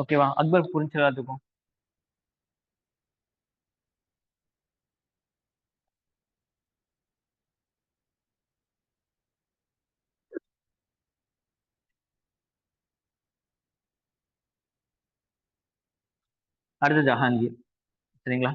ஓகேவா? அக்பர் புரிஞ்சு எல்லாத்துக்கும். அடுத்து ஜஹாங்கீர் சரிங்களா?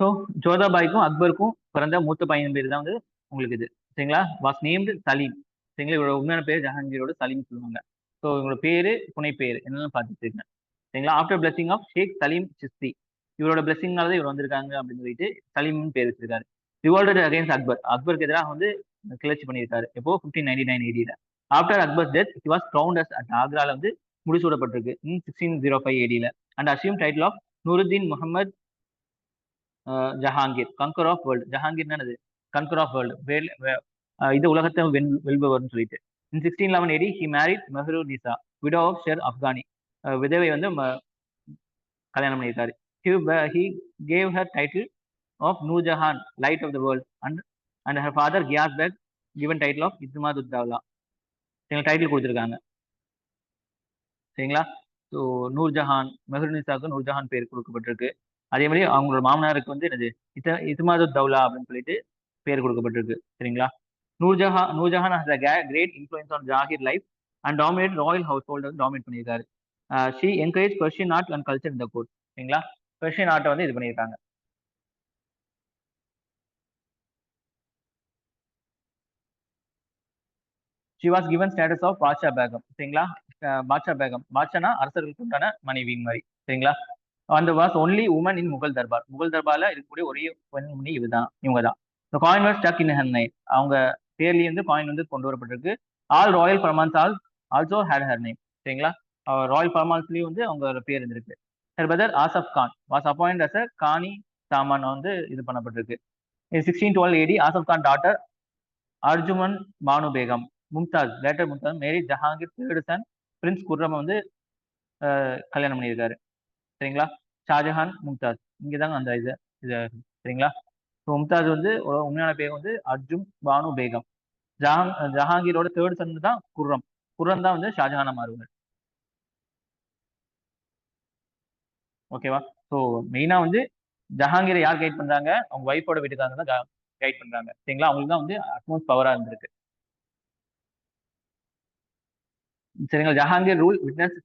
ஸோ ஜோதாபாய்க்கும் அக்பருக்கும் பிறந்த மூத்த பையன் பேர் தான் வந்து உங்களுக்கு இது. சரிங்களா? வாஸ் நேம்டு சலீம் சரிங்களா? இவரோட உண்மையான பேர் ஜஹாங்கீரோட சலீம் சொல்லுவாங்க. ஸோ இவங்களோட பேரு புனை பேர் என்னன்னு பார்த்துட்டு இருக்கேன். சரிங்களா? After blessing of Sheikh Salim Chishti இவரோட பிளஸிங்னால தான் இவர் வந்திருக்காங்க அப்படின்னு சொல்லிட்டு சலீம்னு பேர் வச்சிருக்காரு. ரிவால்டட் அகைன்ஸ்ட் அக்பர் அக்பருக்கு எதிராக வந்து கிளர்ச்சி பண்ணியிருக்காரு. எப்போ? Fifteen ninety nine ஏடியில after Akbar death he was crowned as at ஆக்ரால வந்து முடிசூடப்பட்டிருக்கு. In sixteen zero five ஏடியில and assume title of Nuruddin Muhammad Jahangir conqueror of world Jahangir என்னது? கன்கர் ஆஃப் வேர்ல்டு இது உலகத்தை வெல் வெல்பவர்னு சொல்லிட்டு. In sixteen eleven AD he married Mehru Nisa widow of Sher Afghani விதவை வந்து கல்யாணம் பண்ணியிருக்காரு. He gave her title of Nur Jahan light of the world and and her father Ghiyas Beg given title of Itimad ud Daulah எங்களுக்கு title கொடுத்துருக்காங்க. சரிங்களா? So Nurjahan மெஹருனிசாவுக்கு Nurjahan பேர் கொடுக்கப்பட்டிருக்கு. அதே மாதிரி அவங்களோட மாமனாருக்கு வந்து என்னது? இத்த இஸ்மாது தௌலா அப்படின்னு சொல்லிட்டு பேர் கொடுக்கப்பட்டிருக்கு. சரிங்களா? Nur Jahan Nur Jahan has a great influence on Jahangir life and dominate royal household வந்து டாமினேட் பண்ணியிருக்காரு. She encourage Persian art and culture இந்த கோட் சரிங்களா? பெர்ஷியன் ஆர்ட்டை வந்து இது பண்ணியிருக்காங்க. She was given status of Padshah Begum சரிங்களா? பாட்ஷா பேகம் பாட்ஷானா அரசர்களுக்கு உண்டான மனைவி மாதிரி சரிங்களா? அந்த was only woman in Mughal darbar Mughal தர்பார்ல இருக்கக்கூடிய ஒரே பெண்மணி இதுதான் இவங்க தான் coin was stuck in her name அவங்க பேர்லேருந்து வந்து காயின் வந்து கொண்டு வரப்பட்டிருக்கு. All royal farmans all also had her name சரிங்களா? ராயல் பர்மான்ஸ்லயும் வந்து அவங்க பேர் இருந்திருக்கு. Her brother Asaf Khan was appoint as a Khani Saman வந்து இது பண்ணப்பட்டிருக்கு. Sixteen twelve AD Asaf Khan daughter Arjuman Banu Begum Mumtaz later Mumtaz marry Jahangir third son prince Khurram வந்து கல்யாணம் பண்ணியிருக்காரு. சரிங்களா? ஷாஜஹான் மும்தாஸ் இங்கே தாங்க அந்த இது இது சரிங்களா? ஸோ மும்தாஜ் வந்து உண்மையான பேகம் வந்து அர்ஜுன் பானு பேகம். ஜஹாங் ஜஹாங்கீரோட தேர்ட் சன் தான் குர்ரம். குர்ரம் தான் வந்து ஷாஜஹானா மாறுவார் ஓகேவா ஸோ மெயினாக வந்து ஜஹாங்கீரை யார் கைட் பண்றாங்க? அவங்க ஒய்ஃபோட வீட்டுக்காரங்க தான் கைட் பண்றாங்க. சரிங்களா? அவங்களுக்கு தான் வந்து அட்மோஸ்ட் பவராக இருந்திருக்கு. சரிங்களா? Jahangir rule witness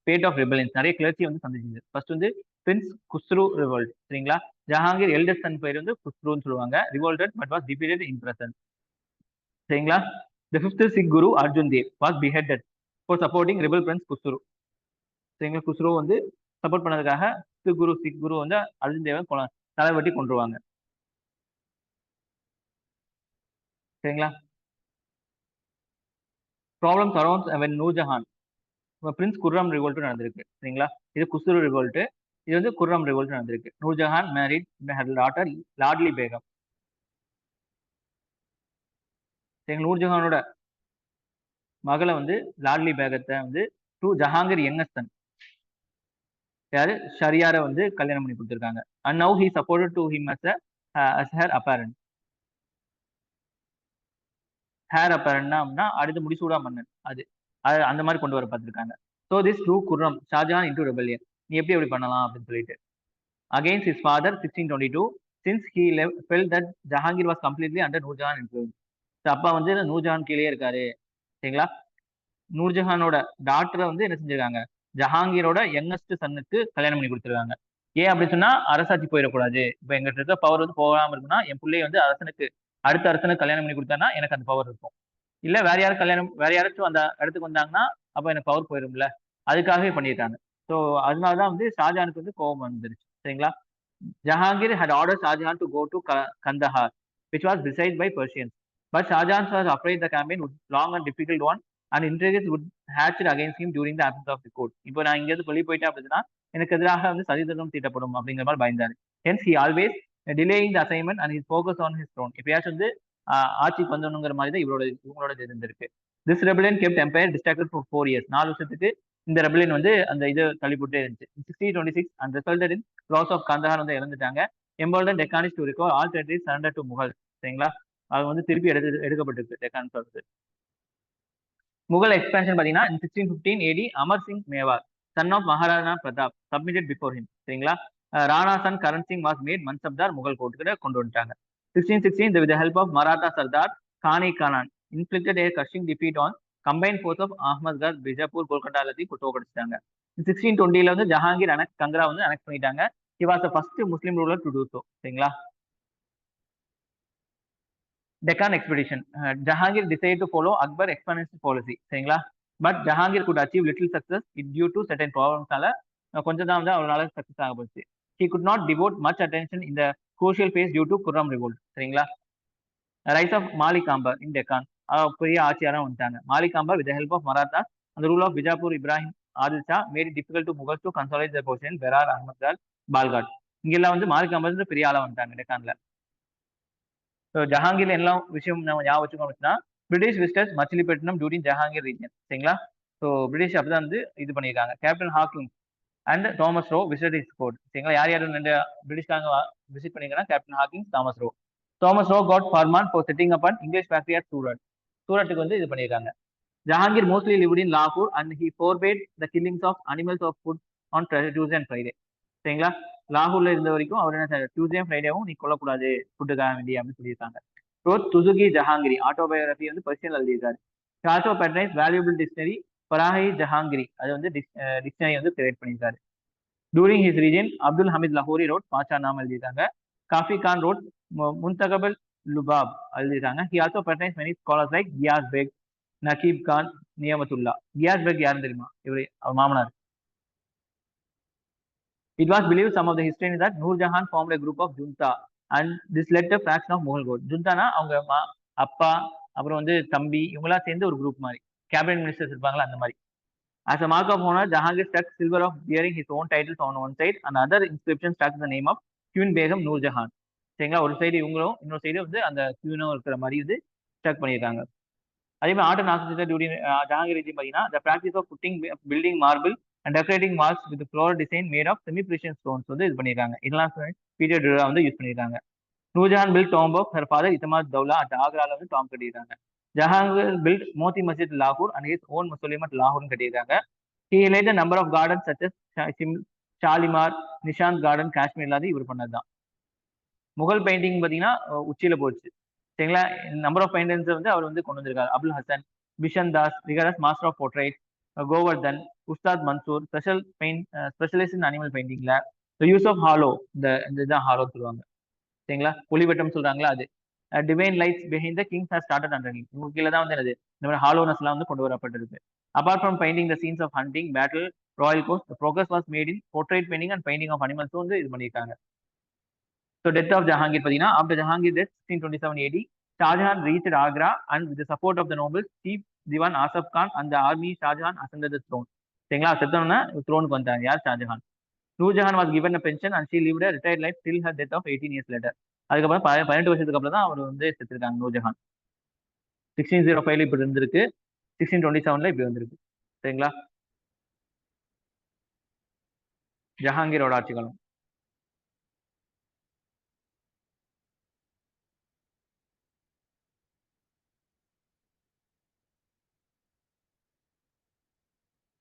state of rebellions நிறைய கிளர்ச்சி வந்து சந்திச்சிருந்தது ஃபர்ஸ்ட் வந்து பிரின்ஸ் குஸ்ரு ரிவல்ட் சரிங்களா? ஜஹாங்கீர் எல்டஸ்ட் சன் பேர் வந்து குஸ்ரூன்னு சொல்லுவாங்க. Revolted but was defeated in presence சரிங்களா? The fifth Sikh Guru Arjan Dev was beheaded for supporting rebel prince Khusrau சரிங்களா? குஸ்ரு வந்து சப்போர்ட் பண்ணதுக்காக சிக் குரு சிக் குரு வந்து அர்ஜுன் தேவன் தலைவட்டி கொண்டுருவாங்க சரிங்களா? Problem around when Nur Jahan prince Khurram ரிவோல்ட்டும் நடந்திருக்கு. சரிங்களா? இது குசுரு ரிவோல்ட்டு இது வந்து குர்ரம் ரிவோல்ட் நடந்திருக்கு. நூர்ஜஹான் மேரிட் டாட்டர் லாட்லி பேகம் எங்கள் நூர்ஜஹானோட மகளை வந்து லாட்லி பேகத்தை வந்து டு ஜஹாங்கீர் யங்கஸ்தன் யாரு? ஷரியாரை வந்து கல்யாணம் பண்ணி கொடுத்துருக்காங்க. And now he support to him as as heir apparent heir அப்பரன்னா அப்படின்னா அடுத்து முடிசூடா மன்னன். அது அது அந்த மாதிரி கொண்டு வர பார்த்துருக்காங்க. So this to Khurram Shah Jahan into rebellion நீ எப்படி எப்படி பண்ணலாம் அப்படின்னு சொல்லிட்டு. Against his father sixteen twenty two since he fell that Jahangir was completely under Nur Jahan influence அப்பா வந்து நூர்ஜஹான் கீழே இருக்காரு. சரிங்களா? நூர்ஜஹானோட டாக்டரை வந்து என்ன செஞ்சிருக்காங்க? ஜஹாங்கீரோட யங்கஸ்ட் சன்னுக்கு கல்யாணம் பண்ணி கொடுத்துருக்காங்க. ஏன் அப்படின்னு சொன்னா அரசாட்சி போயிடக்கூடாது. இப்போ எங்கிட்ட இருக்க பவர் வந்து போகாம இருக்குன்னா என் பிள்ளைய வந்து அரசனுக்கு அடுத்த அரசனுக்கு கல்யாணம் பண்ணி கொடுத்தானா எனக்கு அந்த பவர் இருக்கும். இல்ல வேற யாரும் கல்யாணம் வேற யாராச்சும் அந்த இடத்துக்கு வந்தாங்கன்னா அப்ப எனக்கு பவர் போயிரும்ல. அதுக்காகவே பண்ணியிருக்காங்க. ஸோ அதனாலதான் வந்து ஷாஜஹானுக்கு வந்து கோபம் வந்துருச்சு. சரிங்களா? Jahangir had order Shah Jahan to go to Kandahar which was decide by Persians but Shah Jahan was afraid the campaign long and difficult one and interviews would hatch against him during the absence of the court இப்போ நான் இங்கேருந்து வெளியே போயிட்டேன் அப்படின்னா எனக்கு எதிராக வந்து சதிதனம் தீட்டப்படும் அப்படிங்கிற மாதிரி பயந்தாரு. Hence he always delaying the assignment and his focus on his throne எப்பயாச்சும் வந்து ஆட்சிக்கு வந்தணுங்கிற மாதிரி தான் இவரோட இவங்களோட இருந்திருக்கு. This rebellion kept empire distracted for four years நாலு வருஷத்துக்கு இந்த ரெபலியன் வந்து அந்த இது தள்ளிப்பட்டே இருந்துச்சு. Sixty twenty six and resulted in loss of Kandahar வந்து இறந்துட்டாங்க. Emboldened Deccanis to recover all territories surrender to Mughal சரிங்களா? அது வந்து திருப்பி எடுத்து எடுக்கப்பட்டிருக்கு டெக்கான் சொல்றது. முகல் எக்ஸ்பேன்ஷன் பார்த்தீங்கன்னா sixteen fifteen AD Amar Singh Mewar son of Maharana Pratap submitted before him சரிங்களா? Rana son Karan Singh was made mansabdar Mughal கோர்ட்டுக்கிட்ட கொண்டு வந்துட்டாங்க. Sixteen sixteen with help of Maratha sardar Khane Khanan inflicted a crushing defeat on combine force of Ahmadnagar Bijapur Kolkata எல்லாத்தையும் தோக்கடிச்சிட்டாங்க sixteen டுவெண்ட்டில வந்து ஜஹாங்கீர் அனக் கங்கரா வந்து annex பண்ணிட்டாங்க. He was the first Muslim ruler to do so சரிங்களா? Deccan expedition Jahangir decide to follow Akbar expansion policy சரிங்களா? But Jahangir could achieve little success it due to certain ப்ராப்ளம்ஸால கொஞ்சம் தான் வந்து அவரால் சக்சஸ் ஆக போச்சு. He could not devote much attention இந்த crucial phase due to Khurram revolt சரிங்களா? Rise of Malik Ambar in Deccan பெரிய ஆட்சியாரம் வந்துட்டாங்க. Malik Ambar with help of Maratha அந்த rule of Bijapur Ibrahim Adil very difficult to Mughal to consolidate the position Berar Ahmad கால் பால்காட் இங்கெல்லாம் வந்து மாலிகாம்பர் பெரிய ஆளா வந்துட்டாங்க டெக்கான்ல ஸோ ஜஹாங்கீர் எல்லாம் விஷயம் நம்ம ஞாபகம் வச்சுக்கோம் British visitors Machilipatnam during Jahangir reign சரிங்களா? ஸோ பிரிட்டிஷ் அப்பதான் வந்து இது பண்ணியிருக்காங்க. Captain Hawkins and Thomas Roe visit is court சரிங்களா? யார் யார் ரெண்டு பிரிட்டிஷ்காரங்க விசிட் பண்ணிருக்காங்க captain Hawkins Thomas Roe Thomas Roe got farman for setting up and English factory at Surat சூரட்டுக்கு வந்து இது பண்ணியிருக்காங்க ஜஹாங்கீர் மோஸ்ட்லி லிவ்ட் இன் லாகூர் and he forbade the killings of animals of food on Tuesday and Friday சரிங்களா? லாகூர்ல இருந்த வரைக்கும் அவர் என்ன Tuesday ஃப்ரைடேவும் நீ கொல்லக்கூடாது ஃபுட்டுக்காக வேண்டி அப்படின்னு சொல்லியிருக்காங்க. ரோத் துசுகி ஜஹாங்கிரி ஆட்டோபயோகிராஃபி வந்து பர்சியல் எழுதியிருக்காரு. Also patronised valuable dictionary Barahi Jahangiri அது வந்து டிக்ஷனரி வந்து கிரியேட் பண்ணியிருக்காரு. During his reign Abdul Hamid Lahori wrote பாச்சா நாம எழுதியிருக்காங்க. காஃபி கான் ரோட் முன்தகபல் லுபாப் எழுதியிருக்காங்க he also patronised many scholars like Ghiyas Beg Naqib Khan Niamatullah Ghiyas Beg யாருன்னு தெரியுமா இவர் மாமனார் It was believe some of the historians that Nur Jahan formed a group of junta and this led to fraction of Mughal ஜுந்தானா அவங்க அப்பா அப்புறம் வந்து தம்பி இவங்களாம் சேர்ந்து ஒரு குரூப் மாதிரி கேபினட் மினிஸ்டர்ஸ் இருப்பாங்களா அந்த மாதிரி as a mark of honour Jahangir struck silver of bearing his own titles on one side and other inscription struck the name of queen Begum Nur Jahan சரிங்களா ஒரு சைடு இவங்களும் இன்னொரு side வந்து அந்த கியூனும் இருக்கிற மாதிரி வந்து ஸ்டக் பண்ணியிருக்காங்க அதே மாதிரி art and architecture during Jahangir பார்த்தீங்கன்னா the practice of putting building marble and decorating marks with floor design made of semi precious stones வந்து இது பண்ணியிருக்காங்க இதெல்லாம் பீரியட் வந்து யூஸ் பண்ணியிருக்காங்க Nur Jahan built tomb of her father Itimad Daula at ஆக்ரால வந்து tomb கட்டியிருக்காங்க. Jahangir built Moti Masjid லாகூர் and his own Muslim at லாகூர்னு கட்டியிருக்காங்க. He laid number of garden such as Shalimar Nishat garden Kashmir இல்லாத இவர் பண்ணதுதான் முகல் பெயிண்டிங் பார்த்தீங்கன்னா உச்சியில போச்சு. சரிங்களா? நம்பர் ஆஃப் பெயிண்டர்ஸ் வந்து அவர் வந்து கொண்டு வந்திருக்காரு. Abul Hasan Bishan Das rigorous master of portrait Govardhan Ustad Mansur special paint specialist in animal பெயிண்டிங்ல use of halo இந்த இதுதான் ஹாலோ சொல்லுவாங்க. சரிங்களா? ஒளிவட்டம் சொல்றாங்களா அது? Divine lights behind the kings has started under இவங்க கீழே தான் வந்து என்னது? இந்த மாதிரி ஹாலோனஸ்லாம் வந்து கொண்டு வரப்பட்டிருக்கு. Apart from painting the scenes of hunting battle royal court progress was made in portrait painting and painting of அனிமல்ஸும் வந்து இது பண்ணியிருக்காங்க. ஸோ டெத் ஆஃப் ஜஹாங்கீர் பார்த்தீங்கன்னா after Jahangir death sixteen twenty seven AD Shahjahan reach Agra and with support of the noble chief Diwan Asaf Khan அந்த army Shahjahan அசந்தது thrown சரிங்களா? செத்தோன்னா த்ரோனுக்கு வந்தாங்க யார்? Shahjahan Nurjahan was given a pension and she lived retired life till her death of eighteen years later அதுக்கப்புறம் பதினெட்டு வருஷத்துக்கு அப்புறம் தான் அவர் வந்து செத்துருக்காங்க நூஜஹான் சிக்ஸ்டீன் ஜீரோ ஃபைவ்ல இப்படி இருந்திருக்கு. சிக்ஸ்டீன் டுவெண்ட்டி செவன்ல இப்படி வந்திருக்கு. சரிங்களா? ஜஹாங்கீரோட ஆட்சி காலம்